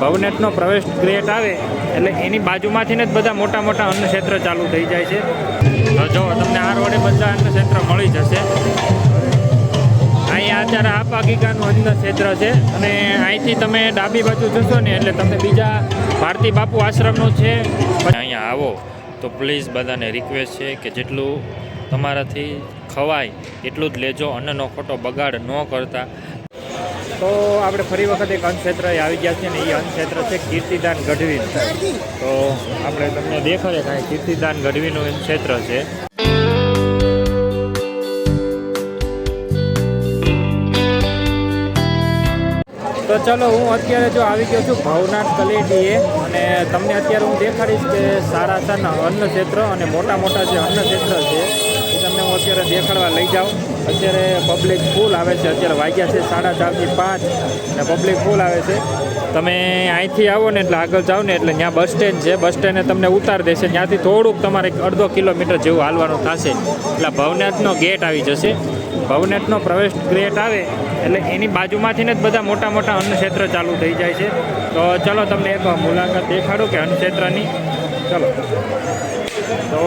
ભવનેટનો પ્રવેશ ગેટ આવે એટલે એની બાજુમાંથી જ બધા મોટા મોટા અન્ન ક્ષેત્ર ચાલુ થઈ જાય છે. તો જો તમને આ રોડે બધા અન્ન ક્ષેત્ર મળી જશે. અહીંયા અત્યારે આ પાકિકાનું અન્ન ક્ષેત્ર છે અને અહીંથી તમે ડાબી બાજુ જશો ને એટલે તમને બીજા ભારતી બાપુ આશ્રમનું છે. અહીંયા આવો તો પ્લીઝ બધાને રિક્વેસ્ટ છે કે જેટલું તમારાથી ખવાય એટલું જ લેજો. અન્નનો ખોટો બગાડ ન કરતા. તો આપણે ફરી વખત એક અન્નક્ષેત્ર આવી ગયા છે ને એ અન્નક્ષેત્ર છે કીર્તિદાન ગઢવી તો આપણે તમને દેખાડે કાંઈ કીર્તિદાન ગઢવીનું અન્નક્ષેત્ર છે. તો ચલો હું અત્યારે જો આવી ગયો છું ભવનાથ તલેટીએ અને તમને અત્યારે હું દેખાડીશ કે સારા સારા અન્ન ક્ષેત્ર અને મોટા મોટા જે અન્ન ક્ષેત્ર છે, એ તમને હું અત્યારે દેખાડવા લઈ જાઉં. અત્યારે પબ્લિક ફૂલ આવે છે. અત્યારે વાગ્યા છે સાડા ચારથી પાંચ અને પબ્લિક ફૂલ આવે છે. તમે અહીંથી આવો ને એટલે આગળ જાઓ ને એટલે ત્યાં બસ સ્ટેન્ડ છે. બસ સ્ટેન્ડે તમને ઉતાર દેશે. ત્યાંથી થોડુંક તમારે અડધો કિલોમીટર જેવું હાલવાનું થશે. એટલે ભવનાથનો ગેટ આવી જશે. ભવનાથનો પ્રવેશ ગેટ આવે એટલે એની બાજુમાંથી જ બધા મોટા મોટા અન્ન ક્ષેત્ર ચાલુ થઈ જાય છે. તો ચલો તમને એક મુલાકાત દેખાડું કે અન્ન ક્ષેત્રની ચલો. તો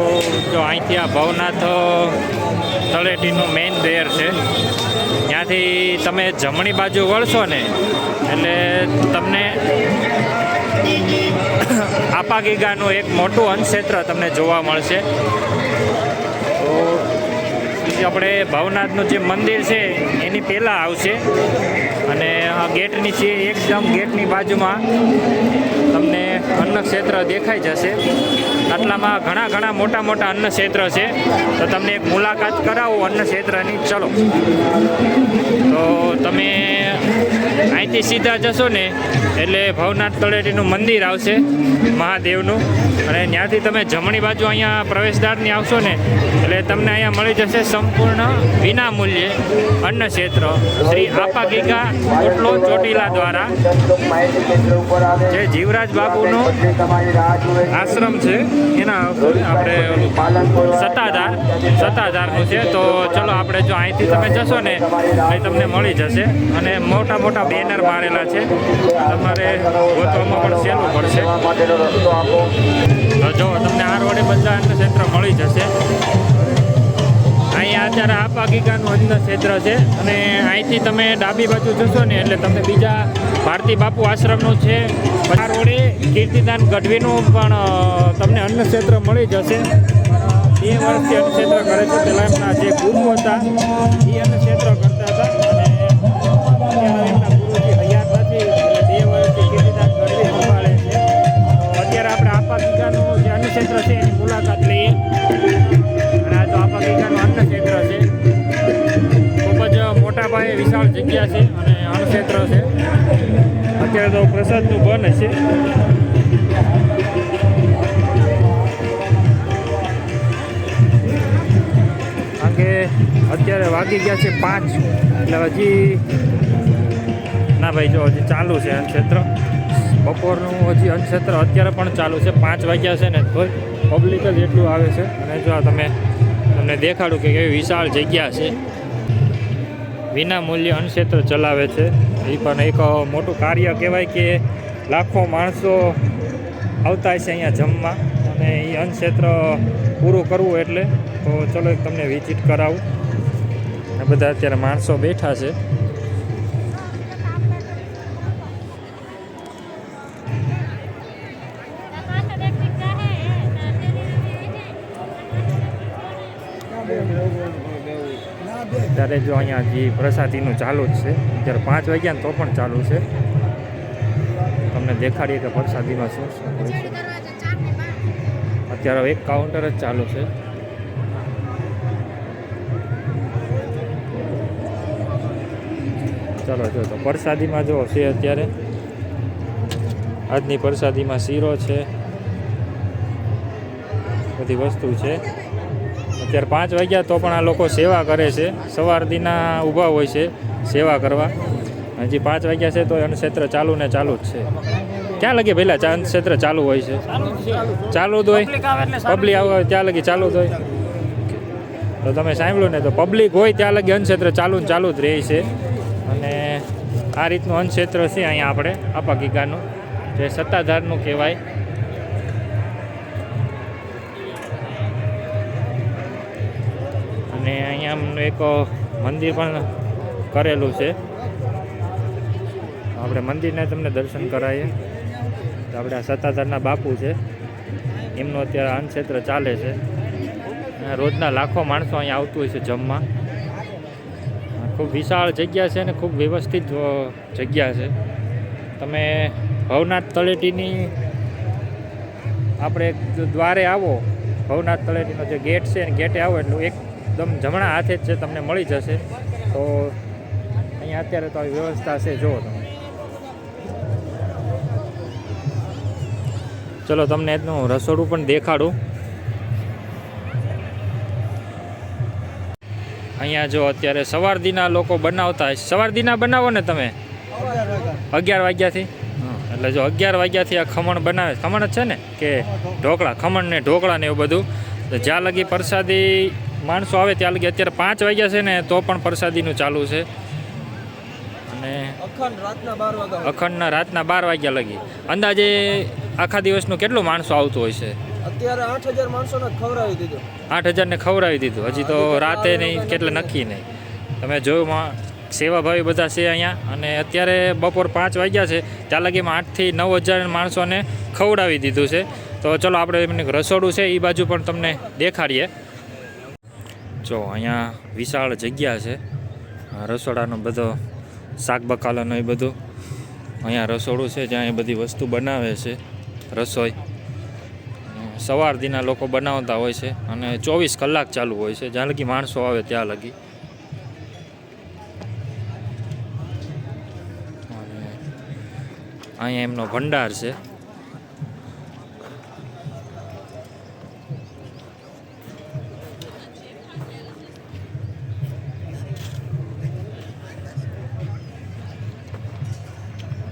જો અહીંથી આ ભવનાથ તળેટીનું મેઇન દેર છે. ત્યાંથી તમે જમણી બાજુ વળશો ને, એટલે તમને આપાગીગાનું એક મોટું અન્ન ક્ષેત્ર તમને જોવા મળશે. તો આપણે ભવનાથનું જે મંદિર છે, એની પહેલાં આવશે. અને આ ગેટની છે એકદમ ગેટની બાજુમાં તમને અન્ન ક્ષેત્ર દેખાઈ જશે. આટલામાં ઘણા ઘણા મોટા મોટા અન્ન ક્ષેત્ર છે. તો તમને એક મુલાકાત કરાવું અન્ન ક્ષેત્રની ચલો. તો તમે અહીંથી સીધા જશો ને, એટલે ભવનાથ તળેટીનું મંદિર આવશે, મહાદેવનું. અને ત્યાંથી તમે જમણી બાજુ અહીંયા પ્રવેશદ્વારની આવશો ને, એટલે તમને અહીંયા મળી જશે સંપૂર્ણ વિના મૂલ્યે અન્ન ક્ષેત્ર શ્રી આપા ગીગા ચોટલો ચોટીલા દ્વારા. જે જીવરાજ બાપુનો આશ્રમ છે. એના આપણે સત્તાધાર, સત્તાધારનું છે. તો ચલો આપણે જો અહીંથી તમે જશો ને અહીં તમને મળી જશે. અને મોટા મોટા બેનર મારેલા છે. તમારે ગોતવામાં પણ સહેલું પડશે. જો તમને આ રોડે બધા ક્ષેત્ર મળી જશે. અત્યારે આપા ગીગાનું અન્ન ક્ષેત્ર છે અને અહીંથી તમે ડાબી બાજુ જશો ને એટલે તમને બીજા ભારતી બાપુ આશ્રમનું છે. આ રોડે કીર્તિદાન ગઢવીનું પણ તમને અન્ન ક્ષેત્ર મળી જશે. બે વર્ષથી અન્ન ક્ષેત્ર કરે છે. પહેલાં એમના જે ગુરુ હતા, એ અન્ન ક્ષેત્ર કરતા હતા. અને વિશાળ જગ્યા છે અને અણક્ષેત્ર ક્ષેત્ર છે. અત્યારે તો પ્રસાદનું બંધ છે. કારણ કે અત્યારે વાગી ગયા છે પાંચ, એટલે હજી ના ભાઈ, જો હજી ચાલુ છે અન્ન ક્ષેત્ર બપોરનું હજી અન્ન ક્ષેત્ર અત્યારે પણ ચાલુ છે. પાંચ વાગ્યા છે ને, તોય પબ્લિક જ એટલું આવે છે. અને જો તમે તમને દેખાડું કે કેવી વિશાળ જગ્યા છે. વિના મૂલ્ય અન્ન ચલાવે છે. એ પણ એક મોટું કાર્ય કહેવાય કે લાખો માણસો આવતા છે અહીંયા જમવા અને એ અન્ન પૂરું કરવું એટલે તો ચલો તમને વિઝિટ કરાવું. બધા અત્યારે માણસો બેઠા છે. ત્યારે જો અહીંયા જે પ્રસાદીનું ચાલુ જ છે. અત્યારે પાંચ વાગ્યા ને તો પણ ચાલુ છે. તમને દેખાડીએ કે પ્રસાદીમાં શું શું હોય છે. અત્યારે એક કાઉન્ટર જ ચાલુ છે. ચાલો, જો તો પ્રસાદીમાં જો છે અત્યારે. આજની પ્રસાદીમાં શીરો છે. બધી વસ્તુ છે. અત્યારે પાંચ વાગ્યા તો પણ આ લોકો સેવા કરે છે. સવાર દીના ઊભા હોય છે સેવા કરવા. હજી પાંચ વાગ્યા છે તો ક્ષેત્ર ચાલુ ને ચાલુ જ છે. ક્યાં લગી પહેલાં ચા ક્ષેત્ર ચાલુ હોય છે? ચાલુ જ હોય? પબ્લિક આવે ત્યાં લગી ચાલુ જ હોય? તો તમે સાંભળ્યું ને તો પબ્લિક હોય ત્યાં લગી અન્નક્ષેત્ર ચાલુ ને ચાલુ જ રહે છે. અને આ રીતનું અન્નક્ષેત્ર છે અહીંયા આપણે આપા ગીગાનું. જે સત્તાધારનું કહેવાય. અને અહીંયા એક મંદિર પણ કરેલું છે. આપણે મંદિરને તમને દર્શન કરાવીએ. તો આપણે આ સત્તાધારના બાપુ છે. એમનું અત્યારે અન્નક્ષેત્ર ચાલે છે. રોજના લાખો માણસો અહીંયા આવતું હોય છે જમવા. ખૂબ વિશાળ જગ્યા છે અને ખૂબ વ્યવસ્થિત જગ્યા છે. તમે ભવનાથ તળેટીની આપણે દ્વારે આવો, ભવનાથ તળેટીનો જે ગેટ છે ને ગેટે આવો એટલે એકદમ જમણા હાથે જ છે તમને મળી જશે. તો અહીંયા અત્યારે તો આવી વ્યવસ્થા છે. જુઓ તમે. ચલો, તમને એનું રસોડું પણ દેખાડું. અહીંયા જો અત્યારે સવાર દીના લોકો બનાવતા હોય. સવારદીના બનાવો ને તમે? અગિયાર વાગ્યાથી? એટલે જો અગિયાર વાગ્યાથી આ ખમણ બનાવે. ખમણ જ છે ને? કે ઢોકળા. ખમણ ને ઢોકળા ને એવું બધું. જ્યાં લગી પ્રસાદી માણસો આવે ત્યાં લગી અત્યારે પાંચ વાગ્યા છે ને તો પણ પ્રસાદીનું ચાલુ છે. અને અખંડ રાતના બાર વાગ્યા અખંડના રાતના બાર વાગ્યા લગી. અંદાજે આખા દિવસનું કેટલું માણસો આવતું હોય છે? અત્યારે આઠ હજાર માણસોને ખવડાવી દીધું. આઠ હજારને ખવડાવી દીધું. હજી તો રાતે નહીં કેટલે નક્કી નહીં. તમે જોયું સેવાભાવી બધા છે અહીંયા. અને અત્યારે બપોર પાંચ વાગ્યા છે. ત્યાં લગીમાં આઠથી નવ હજાર માણસોને ખવડાવી દીધું છે. તો ચલો આપણે એમને રસોડું છે એ બાજુ પણ તમને દેખાડીએ. જો, અહીંયા વિશાળ જગ્યા છે. રસોડાનો બધો શાક બકાલાનો એ બધું. અહીંયા રસોડું છે, જ્યાં એ બધી વસ્તુ બનાવે છે, રસોઈ. સવાર દીના લોકો બનાવતા હોય છે, અને ચોવીસ કલાક ચાલુ હોય છે, જ્યાં લગી માણસો આવે ત્યાં લગી. અહીંયા એમનો ભંડાર છે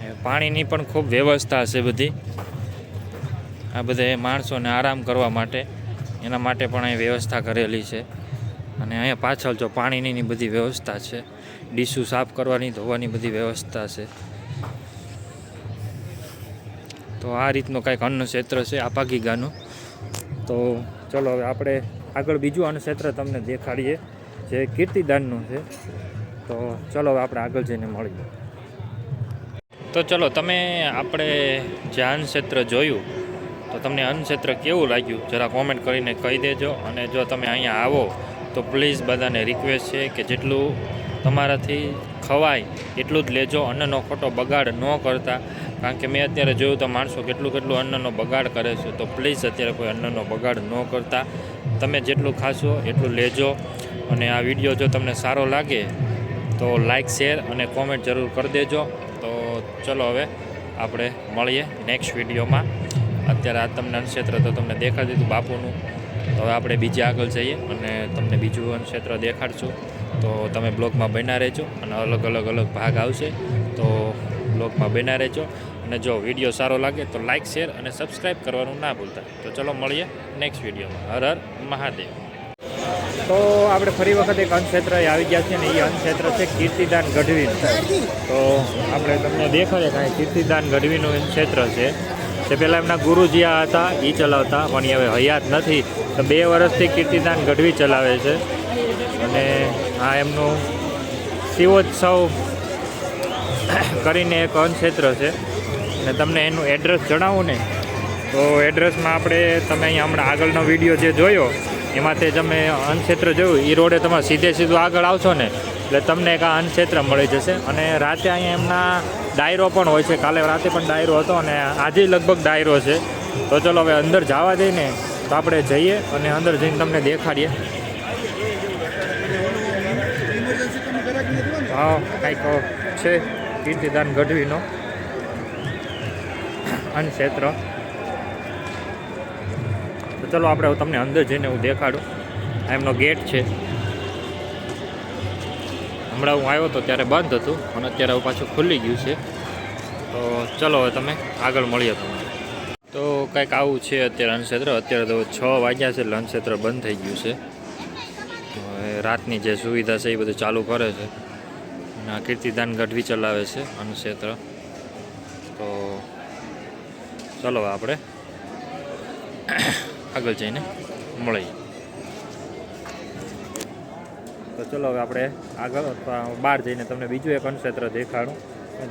એ પાણીની પણ ખૂબ વ્યવસ્થા છે બધી. આ બધા માણસોને આરામ કરવા માટે, એના માટે પણ અહીં વ્યવસ્થા કરેલી છે. અને અહીંયા પાછળ જો પાણીની બધી વ્યવસ્થા છે, ડીશું સાફ કરવાની, ધોવાની બધી વ્યવસ્થા છે. તો આ રીતનું કાંઈક અન્ન ક્ષેત્ર છે આપાગીગાનું તો ચલો હવે આપણે આગળ બીજું અન્ન ક્ષેત્ર તમને દેખાડીએ, જે કીર્તિદાનનું છે. તો ચલો હવે આપણે આગળ જઈને મળીએ. તો ચલો, તમે આપણે જે અન્નક્ષેત્ર જોયું, તો તમને ક્ષેત્ર કેવું લાગ્યું? જરા કોમેન્ટ કરીને કહી દેજો અને જો તમે અહીંયા આવો, તો પ્લીઝ બધાને રિક્વેસ્ટ છે કે જેટલું તમારાથી ખવાય, એટલું જ લેજો. અન્નનો ખોટો બગાડ ન કરતા. કારણ કે મેં અત્યારે જોયું તો માણસો કેટલું કેટલું અન્નનો બગાડ કરે છે, તો પ્લીઝ અત્યારે કોઈ અન્નનો બગાડ ન કરતા. તમે જેટલું ખાશો એટલું લેજો. અને આ વીડિયો જો તમને સારો લાગે, તો લાઈક શેર અને કોમેન્ટ જરૂર કરી દેજો. ચલો હવે આપણે મળીએ નેક્સ્ટ વિડીયોમાં. અત્યારે આ તમને અન્નક્ષેત્ર તો તમને દેખાડી દીધું બાપુનું. તો હવે આપણે બીજે આગળ જઈએ અને તમને બીજું અન્નક્ષેત્ર દેખાડશું. તો તમે બ્લોગમાં બન્યા રહેજો અને અલગ અલગ અલગ ભાગ આવશે. તો બ્લોગમાં બન્યા રહેજો. અને જો વીડિયો સારો લાગે તો લાઇક શેર અને સબસ્ક્રાઈબ કરવાનું ના ભૂલતા. તો ચલો મળીએ નેક્સ્ટ વિડીયોમાં. હર હર મહાદેવ. તો આપણે ફરી વખત એક અન્નક્ષેત્ર આવી ગયા છે ને એ અન્નક્ષેત્ર છે કીર્તિદાન ગઢવી તો આપણે તમને દેખાડે કાંઈ કીર્તિદાન ગઢવીનું અન્નક્ષેત્ર છે. તે પહેલાં એમના ગુરુજી આ હતા એ ચલાવતા, પણ એ હવે હયાત નથી. તો બે વર્ષથી કીર્તિદાન ગઢવી ચલાવે છે. અને આ એમનું શિવોત્સવ કરીને એક અન્નક્ષેત્ર છે. અને તમને એનું એડ્રેસ જણાવું ને? તો એડ્રેસમાં આપણે તમે અહીંયા હમણાં આગળનો વીડિયો જે જોયો એમાં તે તમે અન્નક્ષેત્ર જોયું. એ રોડે તમે સીધે સીધું આગળ આવશો ને, એટલે તમને એક આ અન્નક્ષેત્ર મળી જશે. અને રાતે અહીંયા એમના ડાયરો પણ હોય છે. કાલે રાતે પણ ડાયરો હતો અને આજે લગભગ ડાયરો છે. તો ચલો હવે અંદર જવા દઈને તો આપણે જઈએ અને અંદર જઈને તમને દેખાડીએ. હા, કંઈક છે. કીર્તિદાન ગઢવીનો અન્નક્ષેત્ર ચલો આપણે તમને અંદર જઈને હું દેખાડું. આ એમનો ગેટ છે. હમણાં હું આવ્યો હતો ત્યારે બંધ હતું અને અત્યારે હવે પાછું ખુલ્લી ગયું છે. તો ચલો હવે તમે આગળ મળીએ તમને. તો કંઈક આવું છે અત્યારે અન્નક્ષેત્ર. અત્યારે તો છ વાગ્યા છે, એટલે બંધ થઈ ગયું છે. રાતની જે સુવિધા છે એ બધું ચાલુ કરે છે. અને આ કીર્તિદાન ગઢવી ચલાવે છે અન્નક્ષેત્ર. તો ચલો આપણે આગળ જઈને મળીએ. તો ચલો આપણે આગળ અથવા બહાર જઈને તમને બીજું એક અન્નક્ષેત્ર દેખાડું.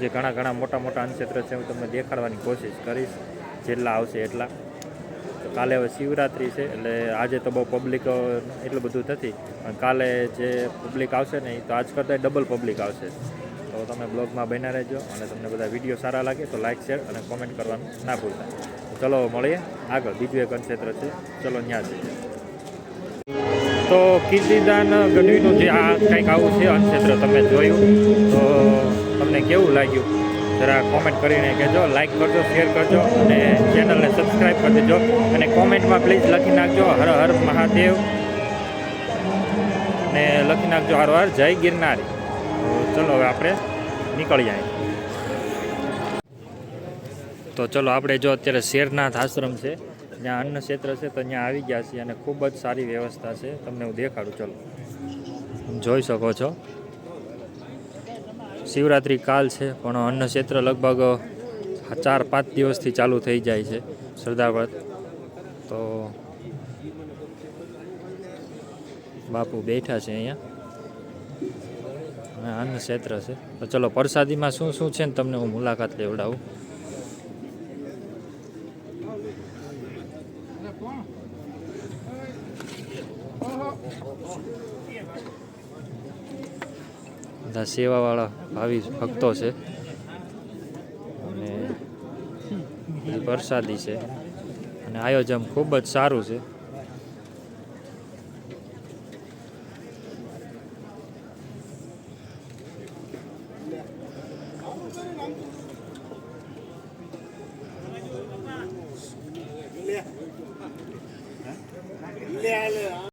જે ઘણા ઘણા મોટા મોટા અન્નક્ષેત્ર છે, હું તમને દેખાડવાની કોશિશ કરીશ. જેટલા આવશે એટલા. તો કાલે હવે શિવરાત્રિ છે, એટલે આજે તો બહુ પબ્લિક એટલું બધું નથી. પણ કાલે જે પબ્લિક આવશે ને તો આજ કરતાં ડબલ પબ્લિક આવશે. તો તમે બ્લોગમાં બન્યા રહેજો, અને તમને બધા વીડિયો સારા લાગે તો લાઇક શેર અને કોમેન્ટ કરવાનું ના ભૂલતા. ચલો મળીએ. આગળ બીજું એક ક્ષેત્ર છે. ચલો ત્યાં જઈએ. તો કીર્તિદાન ગઢવીનું જે આ કંઈક આવું છે અનક્ષેત્ર તમે જોયું. તો તમને કેવું લાગ્યું? જરા કોમેન્ટ કરીને કહેજો લાઇક કરજો શેર કરજો અને ચેનલને સબસ્ક્રાઈબ કરી દેજો. અને કોમેન્ટમાં પ્લીઝ લખી નાખજો, હર હર મહાદેવ. ને લખી નાખજો, હર હર જય ગિરનારી. તો ચલો હવે આપણે નીકળી જાય. તો ચલો આપણે જો અત્યારે શેરનાથ આશ્રમ છે, જ્યાં અન્ન ક્ષેત્ર છે, તો ત્યાં આવી ગયા છીએ અને ખૂબ જ સારી વ્યવસ્થા છે. તમને હું દેખાડું, ચલો. જોઈ શકો છો. શિવરાત્રિ કાલ છે, પણ અન્ન ક્ષેત્ર લગભગ ચાર પાંચ દિવસથી ચાલુ થઈ જાય છે શ્રદ્ધાવ્રત તો બાપુ બેઠા છે અહીંયા. અન્ન ક્ષેત્ર છે. તો ચલો, પ્રસાદીમાં શું શું છે ને તમને હું મુલાકાત લેવડાવું. સેવાવાળા ભાવિ ભક્તો છે. અને પ્રસાદી છે. અને આયોજન ખૂબ જ સારું છે.